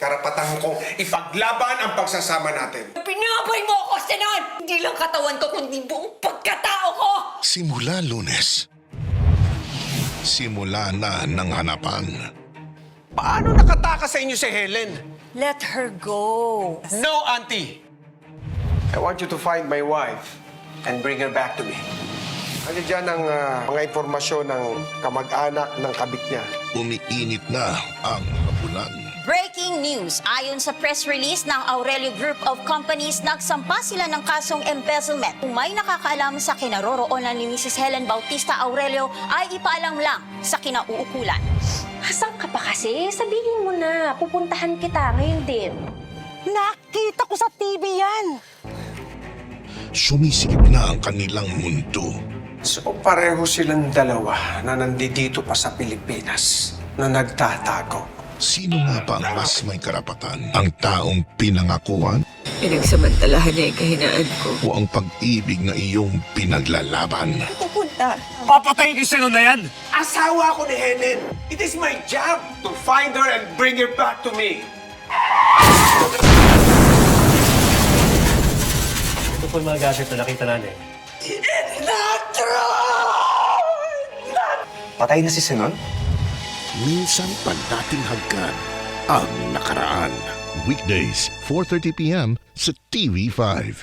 karapatan kong ipaglaban ang pagsasama natin. Pinabay mo ako, Senan! Hindi lang katawan ko, kundi buong pagkatao ko! Simula lunes, simula na ng hanapan. Paano nakatakas sa inyo si Helen? Let her go. No, Auntie! I want you to find my wife and bring her back to me. Ano dyan ang ah, mga impormasyon ng kamag-anak ng kabit niya? Umiinit na ang hapunan. Breaking news! Ayon sa press release ng Aurelio Group of Companies, nagsampa sila ng kasong embezzlement. Kung may nakakaalam sa kinaroroonan ni Mrs. Helen Bautista Aurelio, ay ipaalam lang sa kinauukulan. Asan ka pa kasi? Sabihin mo na, pupuntahan kita ngayon din. Nakita ko sa TV yan! Sumisikip na ang kanilang mundo. So pareho silang dalawa na nandito pa sa Pilipinas na nagtatago. Sino nga ba ang mas may karapatan? Ang taong pinangakuan Pinagsamantalahan niya yung kahinaan ko. o ang pag-ibig na iyong pinaglalaban? Pupunta. Papatayin ko sino na yan! Asawa ko ni Helen! It is my job to find her and bring her back to me! Ito po yung mga gadget na nakita natin. Patay na si Sinon? Minsan pa nating hagkan ang nakaraan. Weekdays, 4.30pm sa TV5.